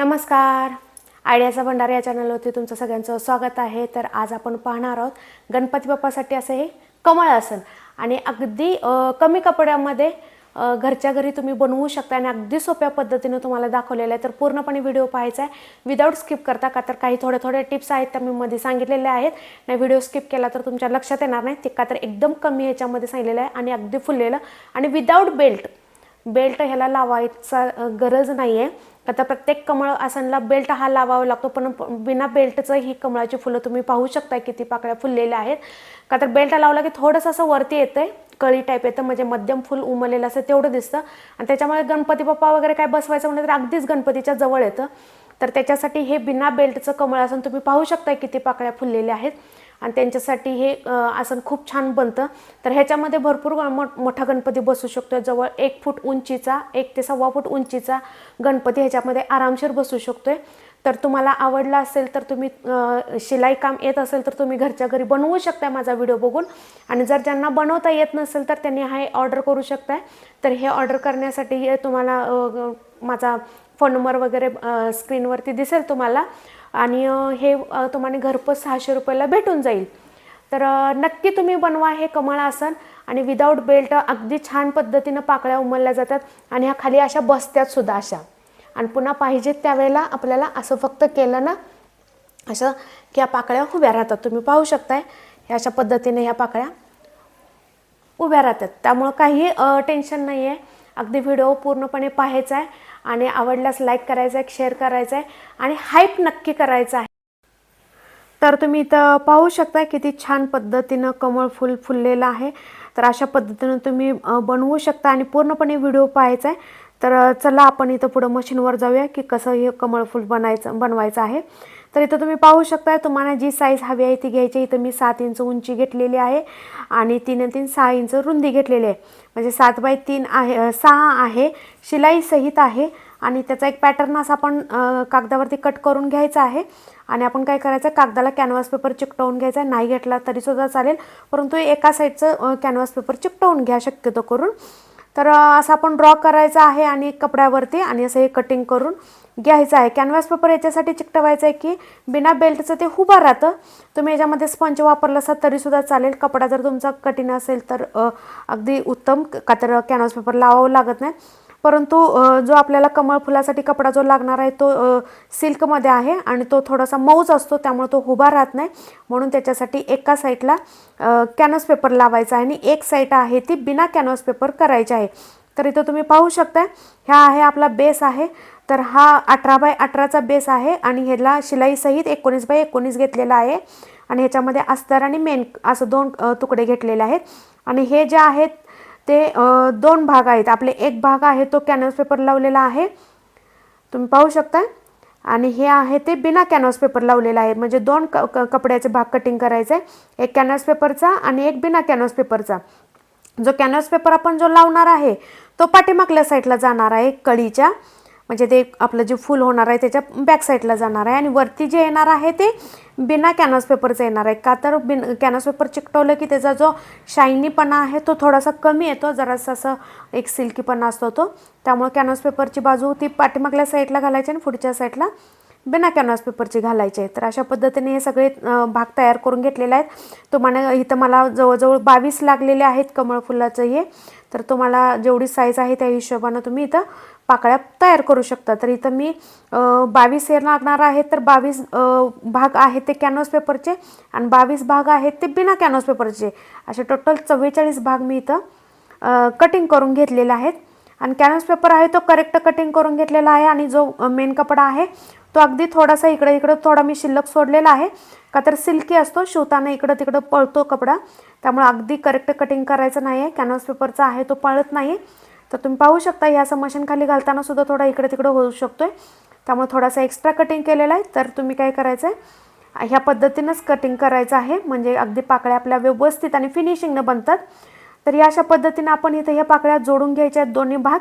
नमस्कार. आयडियाचा भंडार या चॅनलवरती तुमचं सगळ्यांचं स्वागत आहे. तर आज आपण पाहणार आहोत गणपती बाप्पासाठी असं हे कमळ आसन. आणि अगदी कमी कपड्यामध्ये घरच्या घरी तुम्ही बनवू शकता आणि अगदी सोप्या पद्धतीनं तुम्हाला दाखवलेलं आहे. तर पूर्णपणे व्हिडिओ पाहायचा आहे. विदाऊट स्किप करता का तर काही थोड्या थोड्या टिप्स आहेत त्या मी मध्ये सांगितलेल्या आहेत. नाही व्हिडिओ स्किप केला तर तुमच्या लक्षात येणार नाही. ते का तर एकदम कमी ह्याच्यामध्ये सांगितलेलं आहे आणि अगदी फुललेलं. आणि विदाऊट बेल्ट बेल्ट ह्याला लावायचा गरज नाही आहे आता प्रत्येक कमळ आसनला बेल्ट हा लावावा लागतो पण बिना बेल्टचं ही कमळाची फुलं तुम्ही पाहू शकता किती पाकळ्या फुललेल्या आहेत. का तर बेल्ट लावला की थोडंसं असं वरती येतंय कळी टाईप येतं म्हणजे मध्यम फुल उमललेलं असं तेवढं दिसतं. आणि त्याच्यामुळे गणपती बाप्पा वगैरे काय बसवायचं म्हणलं तर अगदीच गणपतीच्या जवळ येतं. तर त्याच्यासाठी हे बिना बेल्टचं कमळ आसन तुम्ही पाहू शकता किती पाकळ्या फुललेल्या आहेत. आणि त्यांच्यासाठी हे आसन खूप छान बनतं. तर ह्याच्यामध्ये भरपूर मोठ मोठा गणपती बसू शकतो. जवळ एक फूट उंचीचा एक ते सव्वा फूट उंचीचा गणपती ह्याच्यामध्ये आरामशीर बसू शकतोय. तर तुम्हाला आवडला असेल तर तुम्ही शिलाई काम येत असेल तर तुम्ही घरच्या घरी बनवू शकता माझा व्हिडिओ बघून. आणि जर ज्यांना बनवता येत नसेल तर त्यांनी हा ऑर्डर करू शकताय. तर हे ऑर्डर करण्यासाठी हे तुम्हाला माझा फोन नंबर वगैरे स्क्रीनवरती दिसेल तुम्हाला. आणि हे तुम्हाला घरपोच सहाशे रुपयाला भेटून जाईल. तर नक्की तुम्ही बनवा हे कमळ आसन आणि विदाऊट बेल्ट अगदी छान पद्धतीनं पाकळ्या उमलल्या जातात आणि ह्या खाली अशा बसत्यात सुद्धा अशा. आणि पुन्हा पाहिजेत त्यावेळेला आपल्याला असं फक्त केलं ना असं की ह्या पाकळ्या उभ्या राहतात. तुम्ही पाहू शकताय ह्या अशा पद्धतीने ह्या पाकळ्या उभ्या राहतात. त्यामुळं काही टेन्शन नाही आहे अगदी व्हिडिओ पूर्णपणे पाहायचा आहे. आणि आवडल्यास लाईक करायचा आहे शेअर करायचा आहे आणि हाईप नक्की करायचं आहे. तर तुम्ही इथं पाहू शकता किती छान पद्धतीनं कमळ फुल फुललेलं आहे. तर अशा पद्धतीनं तुम्ही बनवू शकता आणि पूर्णपणे व्हिडिओ पाहायचा आहे तर चला आपण इथं पुढं मशीनवर जाऊया की कसं हे कमळ फुल बनायचं बनवायचं आहे. तर इथं तुम्ही पाहू शकता तुम्हाला जी साईज हवी आहे ती घ्यायची. इथं मी सात इंच उंची घेतलेली आहे आणि तीन आणि तीन सहा इंच रुंदी घेतलेली आहे. म्हणजे सात बाय तीन आहे सहा आहे शिलाई सहित आहे. आणि त्याचा एक पॅटर्न असा आपण कागदावरती कट करून घ्यायचा आहे. आणि आपण काय करायचं कागदाला कॅनव्हास पेपर चिकटवून घ्यायचा नाही घेतला तरीसुद्धा चालेल परंतु एका साईडचं कॅनव्हास पेपर चिकटवून घ्या शक्यतो करून. तर असं आपण ड्रॉ करायचं आहे आणि कपड्यावरती आणि असं हे कटिंग करून घ्यायचं आहे. कॅनव्हास पेपर याच्यासाठी चिकटवायचं आहे की बिना बेल्टचं ते उभं राहतं. तुम्ही याच्यामध्ये स्पंज वापरला असाल तरीसुद्धा चालेल. कपडा जर तुमचा कठीण असेल तर अगदी उत्तम का तर कॅनव्हास पेपर लावावं लागत नाही. परंतु जो आपल्याला कमळ फुलासाठी कपडा जो लागणार आहे तो सिल्कमध्ये आहे आणि तो थोडासा मऊच असतो त्यामुळे तो उभा राहत नाही. म्हणून त्याच्यासाठी एका साईडला कॅनव्हास पेपर लावायचा आहे आणि एक साईड आहे ती बिना कॅनव्हास पेपर करायची आहे. तर इथं तुम्ही पाहू शकता ह्या आहे आपला बेस आहे. तर हा अठरा बाय अठराचा बेस आहे आणि ह्याला शिलाईसहित एकोणीस बाय एकोणीस घेतलेला आहे. आणि ह्याच्यामध्ये अस्तर आणि मेन असं दोन तुकडे घेतलेले आहेत. आणि हे जे आहेत ते दोन भाग आहेत. आपले एक भाग आहे तो कॅनव्हास पेपर लावलेला आहे. तुम्ही पाहू शकता. आणि हे आहे ते बिना कॅनव्हास पेपर लावलेला आहे. म्हणजे दोन क क- कपड्याचे भाग कटिंग करायचे. एक कॅनव्हास पेपरचा आणि एक बिना कॅनव्हास पेपरचा जो कॅनव्हास पेपर आपण जो लावणार आहे तो पाठीमागल्या साईडला जाणार आहे कळीच्या म्हणजे ते आपलं जे फुल होणार आहे त्याच्या बॅक साईडला जाणार आहे. आणि वरती जे येणार आहे ते बिना कॅनव्हास पेपरचं येणार आहे. का तर बिन कॅनव्हास पेपर चिकटवलं की त्याचा जो शायनीपणा आहे तो थोडासा कमी येतो. जरासा असं एक सिल्कीपणा असतो तो. त्यामुळे कॅनव्हास पेपरची बाजू ती पाठीमागल्या साईडला घालायची आणि पुढच्या साईडला बिना कॅनव्हास पेपरची घालायचे. तर अशा पद्धतीने हे सगळे भाग तयार करून घेतलेले आहेत. तुम्हाला इथं मला जवळजवळ बावीस लागलेले आहेत कमळ फुलाचं हे. तर तुम्हाला जेवढी साईज आहे त्या हिशोबानं तुम्ही इथं पाकळ्या तयार करू शकता. तर इथं मी बावीस हे लागणार आहेत तर बावीस भाग आहेत ते कॅनव्हास पेपरचे आणि बावीस भाग आहेत ते बिना कॅनव्हास पेपरचे असे टोटल चव्वेचाळीस भाग मी इथं कटिंग करून घेतलेले आहेत. आणि कॅनव्हास पेपर आहे तो करेक्ट कटिंग करून घेतलेला आहे आणि जो मेन कपडा आहे तो अगदी थोडासा इकडे इकडं थोडा मी शिल्लक सोडलेला आहे. का तर सिल्की असतो शिवताना इकडं तिकडं पळतो कपडा. त्यामुळे अगदी करेक्ट कटिंग करायचं नाही आहे कॅनव्हास पेपरचा आहे तो पळत नाही तर तुम्ही पाहू शकता ह्या असं खाली घालताना सुद्धा थोडा इकडे तिकडं होऊ शकतो आहे त्यामुळे थोडासा एक्स्ट्रा कटिंग केलेला आहे. तर तुम्ही काय करायचं आहे ह्या पद्धतीनंच कटिंग करायचं आहे. म्हणजे अगदी पाकळ्या आपल्या व्यवस्थित आणि फिनिशिंगनं बनतात. तर या अशा पद्धतीनं आपण इथं ह्या पाकळ्या जोडून घ्यायच्या आहेत दोन्ही भाग.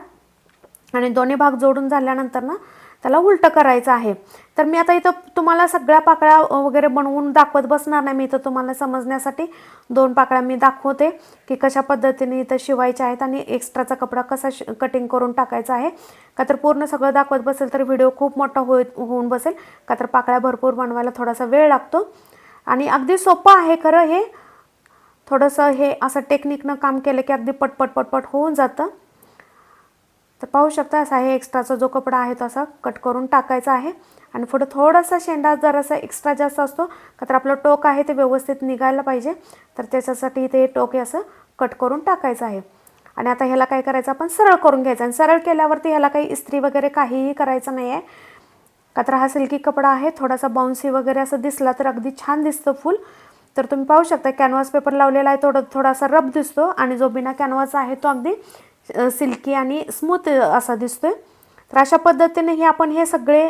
आणि दोन्ही भाग जोडून झाल्यानंतर ना त्याला उलटं करायचं आहे. तर मी आता इथं तुम्हाला सगळ्या पाकळ्या वगैरे बनवून दाखवत बसणार नाही. मी इथं तुम्हाला समजण्यासाठी दोन पाकळ्या मी दाखवते की कशा पद्धतीने इथं शिवायच्या आहेत आणि एक्स्ट्राचा कपडा कसा श कटिंग करून टाकायचा आहे. का तर पूर्ण सगळं दाखवत बसेल तर व्हिडिओ खूप मोठा होय होऊन बसेल. का तर पाकळ्या भरपूर बनवायला थोडासा वेळ लागतो. आणि अगदी सोपं आहे खरं हे. थोडंसं हे असं टेक्निकनं काम केलं की अगदी पटपट पटपट होऊन जातं. तर पाहू शकता असा हे एक्स्ट्राचा जो कपडा आहे तो असा कट करून टाकायचा आहे. आणि पुढं थोडासा शेंडा जरासा एक्स्ट्रा जास्त असतो का तर आपलं टोक आहे ते व्यवस्थित निघायला पाहिजे. तर त्याच्यासाठी ते टोक हे असं कट करून टाकायचं आहे. आणि आता ह्याला काय करायचं आपण सरळ करून घ्यायचं. आणि सरळ केल्यावरती ह्याला काही इस्त्री वगैरे काहीही करायचं नाही आहे. का तर हा सिल्की कपडा आहे थोडासा बाउन्सी वगैरे असं दिसला तर अगदी छान दिसतं फुल. तर तुम्ही पाहू शकता कॅनव्हास पेपर लावलेला आहे थोडं थोडासा रब दिसतो. आणि जो बिना कॅनव्हाचा आहे तो अगदी सिल्की आणि स्मूथ असा दिसतोय. तर अशा पद्धतीने हे आपण हे सगळे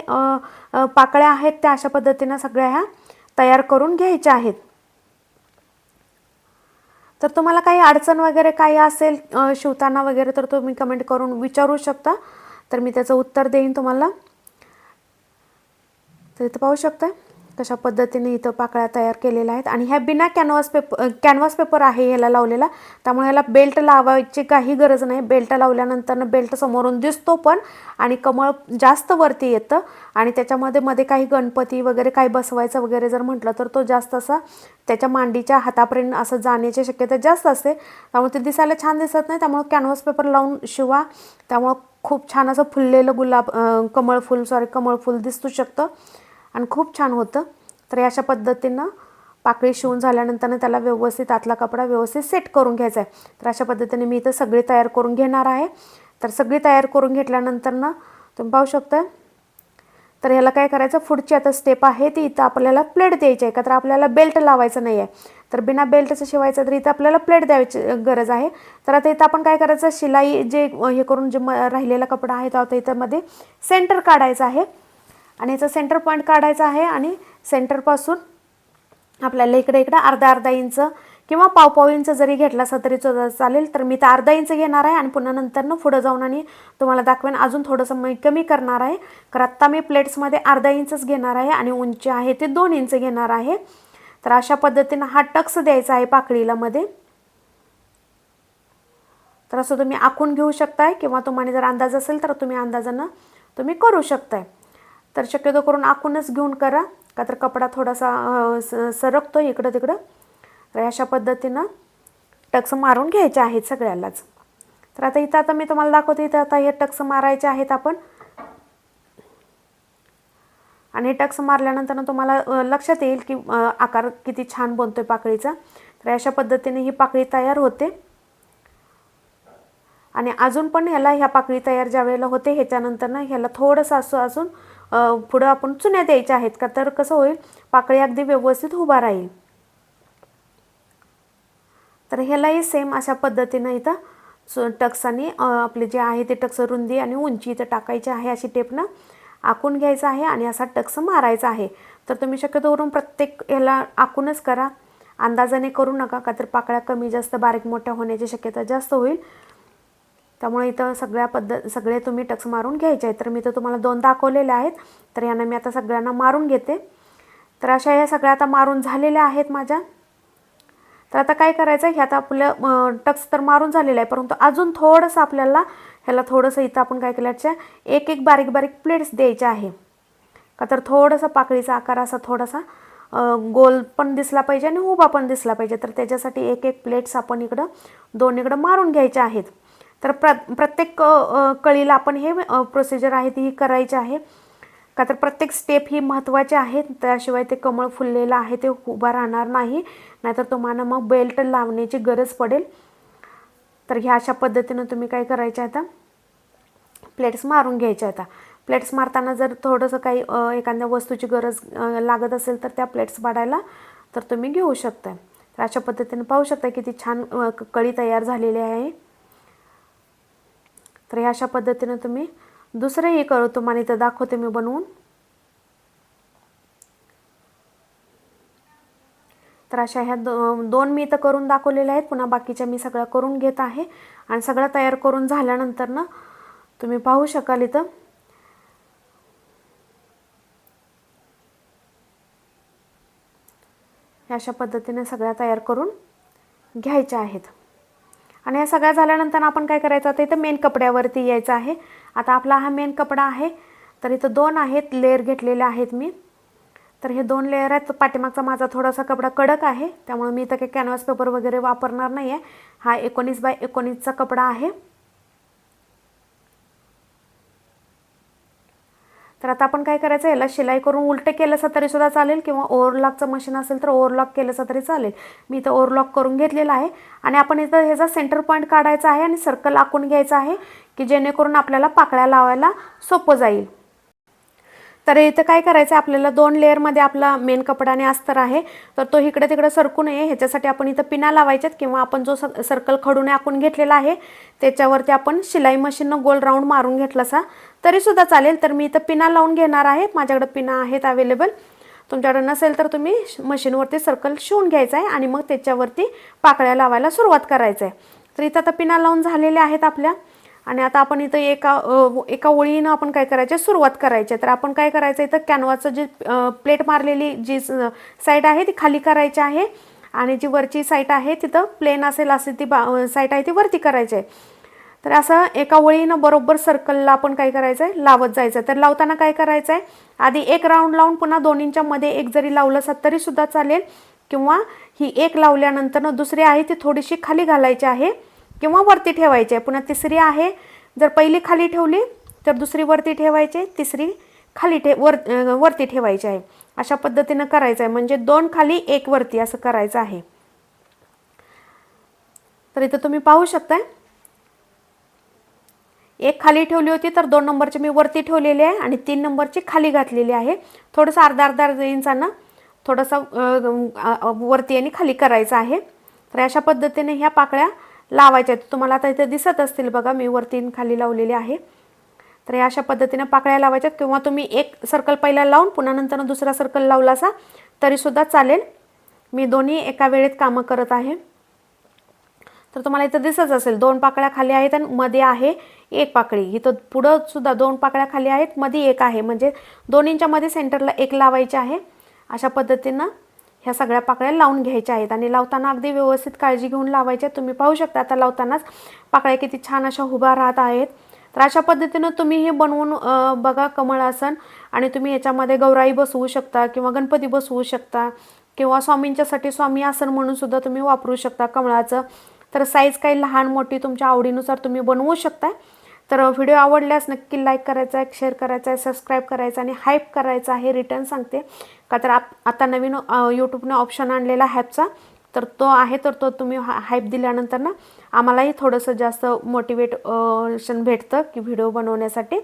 पाकळ्या आहेत त्या अशा पद्धतीनं सगळ्या ह्या तयार करून घ्यायच्या आहेत. तर तुम्हाला काही अडचण वगैरे काही असेल शिवताना वगैरे तर तुम्ही कमेंट करून विचारू शकता. तर मी त्याचं उत्तर देईन तुम्हाला. तर इथं पाहू शकता कशा पद्धतीने इथं पाकळ्या तयार केलेल्या आहेत. आणि ह्या बिना कॅनव्हास पेपर कॅनव्हास पेपर आहे ह्याला लावलेला. त्यामुळे ह्याला बेल्ट लावायची काही गरज नाही. बेल्ट लावल्यानंतर बेल्ट समोरून दिसतो पण आणि कमळ जास्त वरती येतं. आणि त्याच्यामध्ये मध्ये काही गणपती वगैरे काही बसवायचं वगैरे जर म्हटलं तर तो जास्त असा त्याच्या मांडीच्या हातापर्यंत असं जाण्याची शक्यता जास्त असते. त्यामुळे ते दिसायला छान दिसत नाही. त्यामुळे कॅनव्हास पेपर लावून शिवा. त्यामुळं खूप छान असं फुललेलं गुलाब कमळ फुल सॉरी कमळ फुल दिसू शकतं. आणि खूप छान होतं. तर अशा पद्धतीनं पाकळी शिवून झाल्यानंतर त्याला व्यवस्थित आतला कपडा व्यवस्थित सेट करून घ्यायचा आहे. तर अशा पद्धतीने मी इथं सगळी तयार करून घेणार आहे. तर सगळी तयार करून घेतल्यानंतर ना तुम्ही पाहू शकता तर ह्याला काय करायचं? पुढची आता स्टेप आहे ती इथं आपल्याला प्लेट द्यायची आहे. का तर आपल्याला बेल्ट लावायचं नाही आहे तर बिना बेल्टचं शिवायचं तर इथं आपल्याला प्लेट द्यायची गरज आहे. तर आता इथं आपण काय करायचं? शिलाई जे हे करून जे म राहिलेला कपडा आहे तो आता इथं मध्ये सेंटर काढायचं आहे. आणि याचं सेंटर पॉईंट काढायचा आहे आणि सेंटरपासून आपल्याला इकडे इकडे अर्धा अर्धा इंच किंवा पाव पाव इंच जरी घेतला असं तरी च- चालेल. तर मी तर अर्धा इंच घेणार आहे आणि पुन्हा नंतरनं पुढं जाऊन आणि तुम्हाला दाखवेन. अजून थोडंसं मी कमी करणार आहे. तर आत्ता मी प्लेट्समध्ये अर्धा इंचच घेणार आहे आणि उंची आहे ते दोन इंच घेणार आहे. तर अशा पद्धतीनं हा टक्स द्यायचा आहे पाकळीला मध्ये. तर असं तुम्ही आखून घेऊ शकताय किंवा तुम्हाला जर अंदाज असेल तर तुम्ही अंदाजानं तुम्ही करू शकताय. तर शक्यतो करून आखूनच घेऊन करा का तर कपडा थोडासा स- सरकतो इकडं तिकडं. तर अशा पद्धतीनं टक्स मारून घ्यायचे आहेत सगळ्यालाच. तर आता इथं आता मी तुम्हाला दाखवते इथं आता हे टक्स मारायचे आहेत आपण. आणि हे टक्स मारल्यानंतर ना तुम्हाला लक्षात येईल की आकार किती छान बनतोय पाकळीचा. तर अशा पद्धतीने ही पाकळी तयार होते. आणि अजून पण ह्याला ह्या पाकळी तयार ज्या वेळेला होते ह्याच्यानंतर ना ह्याला थोडंसं असं अजून पुढं आपण चुन्या द्यायच्या आहेत का? तर कसं होईल? पाकळी अगदी व्यवस्थित उभा राहील. तर ह्यालाही सेम अशा पद्धतीनं इथं सु- टक्साने आपले जे आहे ते टक्स रुंदी आणि उंची इथं टाकायची आहे अशी टेपनं आखून घ्यायचं आहे आणि असा टक्स मारायचा आहे. तर तुम्ही शक्यतोवरून प्रत्येक ह्याला आखूनच करा. अंदाजाने करू नका का तर पाकळ्या कमी जास्त बारीक मोठ्या होण्याची शक्यता जास्त होईल. त्यामुळे इथं सगळ्या पद्धत सगळे तुम्ही टक्स मारून घ्यायचे आहेत. तर मी तर तुम्हाला दोन दाखवलेले आहेत. तर यांना मी आता सगळ्यांना मारून घेते. तर अशा ह्या सगळ्या आता मारून झालेल्या आहेत माझ्या. तर आता काय करायचं आहे हे आता आपलं टक्स तर मारून झालेलं आहे परंतु अजून थोडंसं आपल्याला ह्याला थोडंसं इथं आपण काय केल्याच्या एक एक बारीक बारीक प्लेट्स द्यायच्या आहे. का तर थोडंसं पाकळीचा आकार असा थोडासा गोल पण दिसला पाहिजे आणि उभा पण दिसला पाहिजे. तर त्याच्यासाठी एक एक प्लेट्स आपण इकडं दोन इकडं मारून घ्यायच्या आहेत. तर प्र प्रत्येक कळीला आपण हे प्रोसिजर आहे ती करायची आहे. का तर प्रत्येक स्टेप ही महत्त्वाची आहे त्याशिवाय ते कमळ फुललेलं आहे ते उभा राहणार नाही. नाहीतर तुम्हाला मग बेल्ट लावण्याची गरज पडेल. तर ह्या अशा पद्धतीनं तुम्ही काय करायचे आता? प्लेट्स मारून घ्यायच्या आता. प्लेट्स मारताना जर थोडंसं काही एखाद्या वस्तूची गरज लागत असेल तर त्या प्लेट्स पाडायला तर तुम्ही घेऊ शकता तर अशा पद्धतीने पाहू शकता किती छान क- कळी तयार झालेली आहे. तर ह्या अशा पद्धतीनं तुम्ही दुसरंही करू. तुम्हाला इथं दाखवते मी बनवून. तर अशा ह्या दो दोन मी इथं करून दाखवलेल्या आहेत. पुन्हा बाकीच्या मी सगळ्या करून घेत आहे. आणि सगळं तयार करून झाल्यानंतर ना तुम्ही पाहू शकाल इथं. अशा पद्धतीने सगळ्या तयार करून घ्यायच्या आहेत. आणि ह्या सगळ्या झाल्यानंतर आपण काय करायचं? आता इथं मेन कपड्यावरती यायचं आहे. आता आपला हा मेन कपडा आहे. तर इथं दोन आहेत लेअर घेतलेले आहेत मी. तर हे दोन लेअर आहेत. पाठीमागचा माझा थोडासा कपडा कडक आहे. त्यामुळे मी इथं काही कॅनव्हास पेपर वगैरे वापरणार नाही आहे हा एकोणीस बाय एकोणीसचा कपडा आहे. तर आता आपण काय करायचं याला शिलाई करून उलटे केलंसं तरी सुद्धा चालेल किंवा ओव्हरलॉकचं मशीन असेल तर ओव्हरलॉक केलंसं तरी चालेल. मी इथं ओव्हरलॉक करून घेतलेला आहे आणि आपण इथं ह्याचा सेंटर पॉईंट काढायचा आहे आणि सर्कल आखून घ्यायचा आहे की जेणेकरून आपल्याला पाकळ्या लावायला सोपं जाईल. तर इथं काय करायचं आहे आपल्याला दोन लेअरमध्ये आपला मेन कपडा आणि अस्तर आहे तर तो इकडे तिकडे सरकू नये. ह्याच्यासाठी आपण इथं पिना लावायच्यात किंवा आपण जो सर्कल खडूने आखून घेतलेला आहे त्याच्यावरती आपण शिलाई मशीननं गोल राऊंड मारून घेतलासा. तरीसुद्धा चालेल तर मी इथं पिना लावून घेणार आहे. माझ्याकडे पिना आहेत अवेलेबल तुमच्याकडे नसेल तर तुम्ही मशीनवरती सर्कल शिवून घ्यायचं आहे आणि मग त्याच्यावरती पाकळ्या लावायला सुरुवात करायचं आहे. तर इथं आता पिना लावून झालेल्या आहेत आपल्या. आणि आता आपण इथं एका एका ओळीनं आपण काय करायचं सुरुवात करायची तर आपण काय करायचं इथं कॅनवाचं जी प्लेट मारलेली जी साईड आहे ती खाली करायची आहे. आणि जी वरची साईट आहे तिथं प्लेन असेल असे ती बा साईट आहे ती वरती करायची आहे. तर असं एका ओळीनं बरोबर सर्कलला आपण काय करायचं आहे लावत जायचं तर लावताना काय करायचं आहे आधी एक राऊंड लावून पुन्हा दोन्हींच्या मध्ये एक जरी लावलं असत तरीसुद्धा चालेल. किंवा ही एक लावल्यानंतर दुसरी आहे ती थोडीशी खाली घालायची आहे. किंवा वरती ठेवायची. आहे पुन्हा तिसरी आहे जर पहिली खाली ठेवली तर दुसरी वरती ठेवायची तिसरी खाली ठे वर वरती ठेवायची आहे. अशा पद्धतीनं करायचं आहे. म्हणजे दोन खाली एक वरती असं करायचं आहे. तर इथं तुम्ही पाहू शकताय. एक खाली ठेवली होती तर दोन नंबरची मी वरती ठेवलेली आहे आणि तीन नंबरची खाली घातलेली आहे. थोडंसं अर्धा अर्धा अर्धा इंचानं थोडंसं वरती आणि खाली करायचं आहे. तर अशा पद्धतीने ह्या पाकळ्या लावायच्या आहेत. तुम्हाला आता इथे दिसत असतील बघा मी वरती खाली लावलेली आहे. तर या अशा पद्धतीनं पाकळ्या लावायच्यात किंवा तुम्ही एक सर्कल पहिला लावून पुन्हा नंतर दुसरा सर्कल लावला असा तरीसुद्धा चालेल. मी दोन्ही एका वेळेत कामं करत आहे. तर तुम्हाला इथं दिसत असेल दोन पाकळ्या खाली आहेत आणि मध्ये आहे एक पाकळी. इथं पुढं सुद्धा दोन पाकळ्या खाली आहेत मध्ये एक आहे. म्हणजे दोन्हींच्या मध्ये सेंटरला एक लावायचे आहे. अशा पद्धतीनं ह्या सगळ्या पाकळ्या लावून घ्यायच्या आहेत. आणि लावताना अगदी व्यवस्थित काळजी घेऊन लावायच्या. तुम्ही पाहू शकता आता लावतानाच पाकळ्या किती छान अशा उभा राहत आहेत. तर अशा पद्धतीनं तुम्ही हे बनवून बघा कमळासन आणि तुम्ही याच्यामध्ये गौराई बसवू शकता किंवा गणपती बसवू शकता किंवा स्वामींच्यासाठी स्वामी आसन म्हणून सुद्धा तुम्ही वापरू शकता कमळाचं. तर साईज काही लहान मोठी तुमच्या आवडीनुसार तुम्ही बनवू शकता. तर व्हिडिओ आवडल्यास नक्की लाईक करायचा आहे शेअर करायचा आहे सबस्क्राईब करायचा आणि हाईप करायचा आहे रिटर्न सांगते. का तर आप आता नवीन यूट्यूबनं ऑप्शन आणलेला हॅपचा तर तो आहे तर तो तुम्ही हा हाईप दिल्यानंतर ना आम्हालाही थोडंसं जास्त मोटिवेशन भेटतं की व्हिडिओ बनवण्यासाठी.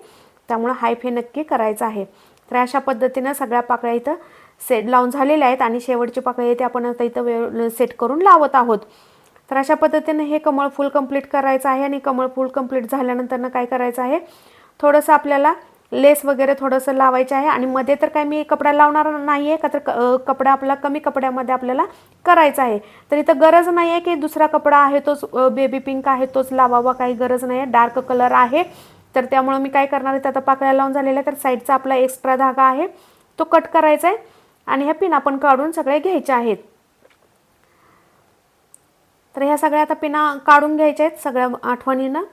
त्यामुळं हाईप हे नक्की करायचं आहे. तर अशा पद्धतीनं सगळ्या पाकळ्या इथं सेट लावून झालेल्या आहेत आणि शेवटची पाकळी ते आपण आता इथं वेळ सेट करून लावत आहोत. तर अशा पद्धतीने हे कमळ फुल कंप्लीट करायचं आहे आणि कमळ फुल कंप्लीट झाल्यानंतर काय करायचं आहे? थोडंसं आपल्याला लेस वगैरे थोडंसं लावायचं आहे आणि मध्ये तर काय मी कपडा लावणार नाही आहे का तर कपडा आपला कमी कपड्यामध्ये आपल्याला करायचा आहे. तर इथं गरज नाही आहे की दुसरा कपडा आहे तोच बेबी पिंक आहे तोच लावावा काही गरज नाही आहे डार्क कलर आहे. तर त्यामुळं मी काय करणार आहे आता पाकळ्या लावून झालेल्या तर साईडचा आपला एक्स्ट्रा धागा आहे. तो कट करायचा आहे. आणि ह्या पिन आपण काढून सगळे घ्यायचे आहेत. तर ह्या सगळ्या आता पिना काढून घ्यायच्या आहेत सगळ्या आठवणीनं.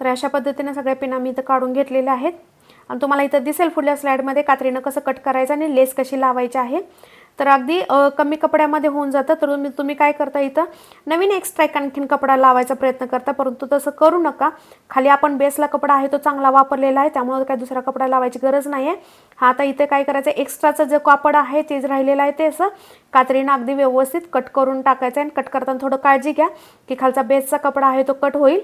तर अशा पद्धतीने सगळ्या पिना मी इथं काढून घेतलेल्या आहेत. आणि तुम्हाला इथं दिसेल पुढल्या स्लाईडमध्ये कात्रीनं कसं कट करायचं आणि लेस कशी लावायची आहे. तर अगदी कमी कपड्यामध्ये होऊन जातं. तर तुम्ही तुम्ही काय करता इथं? नवीन एक्स्ट्रा एक आणखीन कपडा लावायचा प्रयत्न करता. परंतु तसं करू नका. खाली आपण बेसला कपडा आहे तो चांगला वापरलेला आहे. त्यामुळे काय दुसरा कपडा लावायची गरज नाही आहे हा आता इथे काय करायचं? एक्स्ट्राचं जे कापड आहे तेच राहिलेलं आहे ते असं कात्रीनं अगदी व्यवस्थित कट करून टाकायचं आहे. आणि कट करताना थोडं काळजी घ्या की खालचा बेसचा कपडा आहे तो कट होईल.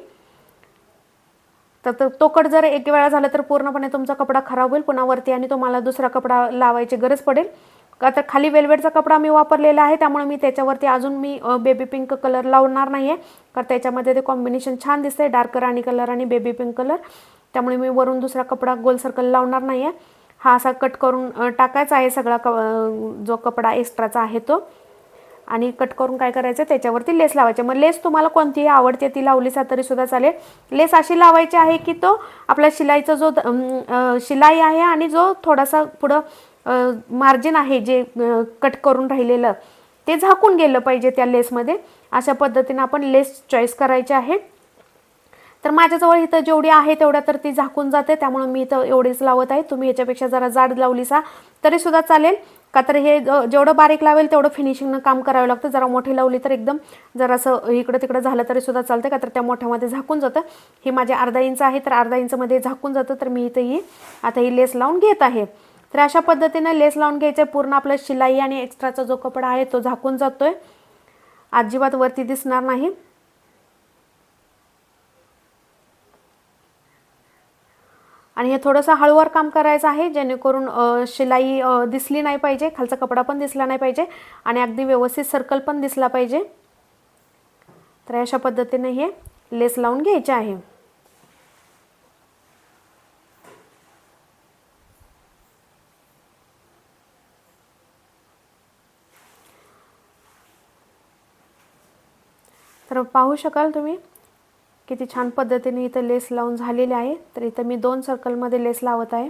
तर तो कट जर एक वेळा झाला तर पूर्णपणे तुमचा कपडा खराब होईल. पुन्हा वरती आणि तुम्हाला दुसरा कपडा लावायची गरज पडेल. तर खाली वेलवेटचा कपडा मी वापरलेला आहे त्यामुळे मी त्याच्यावरती अजून मी बेबी पिंक कलर लावणार नाही आहे कारण त्याच्यामध्ये ते कॉम्बिनेशन छान दिसतंय डार्क राणी कलर आणि बेबी पिंक कलर त्यामुळे मी वरून दुसरा कपडा गोल सर्कल लावणार नाही आहे हा असा कट करून टाकायचा आहे सगळा क जो कपडा एक्स्ट्राचा आहे तो. आणि कट करून काय करायचं त्याच्यावरती लेस लावायचे. मग लेस तुम्हाला कोणतीही आवडते ती लावली तरीसुद्धा तरी सुद्धा चालेल. लेस अशी लावायची आहे की तो आपला शिलाईचा जो शिलाई आहे आणि जो थोडासा पुढं मार्जिन आहे जे कट करून राहिलेलं ते झाकून गेलं पाहिजे त्या लेसमध्ये. अशा पद्धतीने आपण लेस चॉईस करायची आहे. तर माझ्याजवळ इथं जेवढी आहे तेवढ्या तर ती झाकून जाते. त्यामुळे मी इथं एवढीच लावत आहे. तुम्ही ह्याच्यापेक्षा जरा जाड लावलीसा तरीसुद्धा तरी सुद्धा चालेल. का तर हे जेवढं बारीक लावेल तेवढं फिनिशिंगनं काम करावं लागतं. जरा मोठी लावली तर एकदम जरासं इकडं तिकडं झालं तरी सुद्धा चालतं. का तर त्या मोठ्यामध्ये झाकून जातं. हे माझ्या अर्धा इंच आहे तर अर्धा इंचमध्ये झाकून जातं. तर मी इथं ही आता ही लेस लावून घेत आहे. तर अशा पद्धतीनं लेस लावून घ्यायचं आहे पूर्ण आपलं शिलाई आणि एक्स्ट्राचा जो कपडा आहे तो झाकून जातो आहे अजिबात वरती दिसणार नाही. आणि हे थोडंसं हळूवार काम करायचं आहे जेणेकरून शिलाई दिसली नाही पाहिजे खालचा कपडा पण दिसला नाही पाहिजे आणि अगदी व्यवस्थित सर्कल पण दिसला पाहिजे. तर अशा पद्धतीने हे लेस लावून घ्यायचे आहे. तर पाहू शकाल तुम्ही किती छान पद्धतीने इथं लेस लावून झालेले आहे. तर इथं मी दोन सर्कलमध्ये लेस लावत आहे.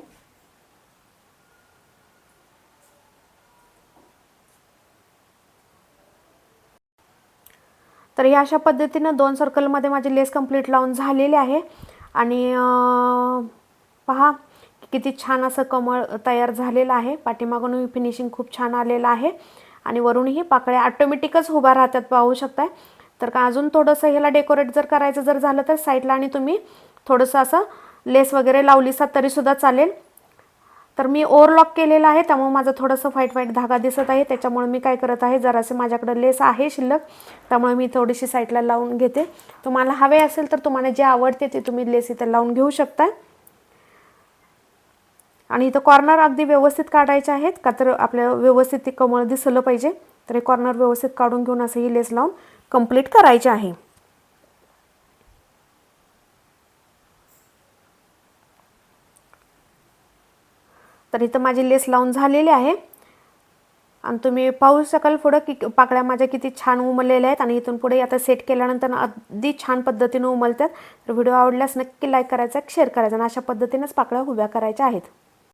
तर ह्या अशा पद्धतीनं दोन सर्कलमध्ये माझे लेस कंप्लीट लावून झालेले आहे. आणि पहा किती छान असं कमळ तयार झालेलं आहे. पाठीमागूनही फिनिशिंग खूप छान आलेलं आहे. आणि वरूनही पाकळ्या ऑटोमॅटिकच उभ्या राहतात पाहू शकताय. तर का अजून थोडंसं ह्याला डेकोरेट जर करायचं जर झालं तर साईडला आणि तुम्ही थोडंसं असं लेस वगैरे लावलीसात तरीसुद्धा चालेल. तर मी ओव्हरलॉक केलेलं आहे त्यामुळे माझं थोडंसं व्हाईट व्हाईट धागा दिसत आहे. त्याच्यामुळे मी काय करत आहे जरासे माझ्याकडे लेस आहे शिल्लक. त्यामुळे मी थोडीशी साईडला लावून घेते. तुम्हाला हवे असेल तर तुम्हाला जे आवडते ते तुम्ही लेस इथं लावून घेऊ शकता. आणि इथं कॉर्नर अगदी व्यवस्थित काढायचे आहेत का तर आपल्याला व्यवस्थित ते कमळ दिसलं पाहिजे. तर हे कॉर्नर व्यवस्थित काढून घेऊन असं ही लेस लावून कंप्लीट करायचे आहे. तर इथं माझी लेस लावून झालेली आहे. आणि तुम्ही पाहू शकाल पुढं की पाकळ्या माझ्या किती छान उमललेल्या आहेत आणि इथून पुढे आता सेट केल्यानंतर अगदी छान पद्धतीनं उमलतात. तर व्हिडिओ आवडल्यास नक्की लाईक करायचा शेअर करायचा आणि अशा पद्धतीनेच पाकळ्या उभ्या करायच्या आहेत.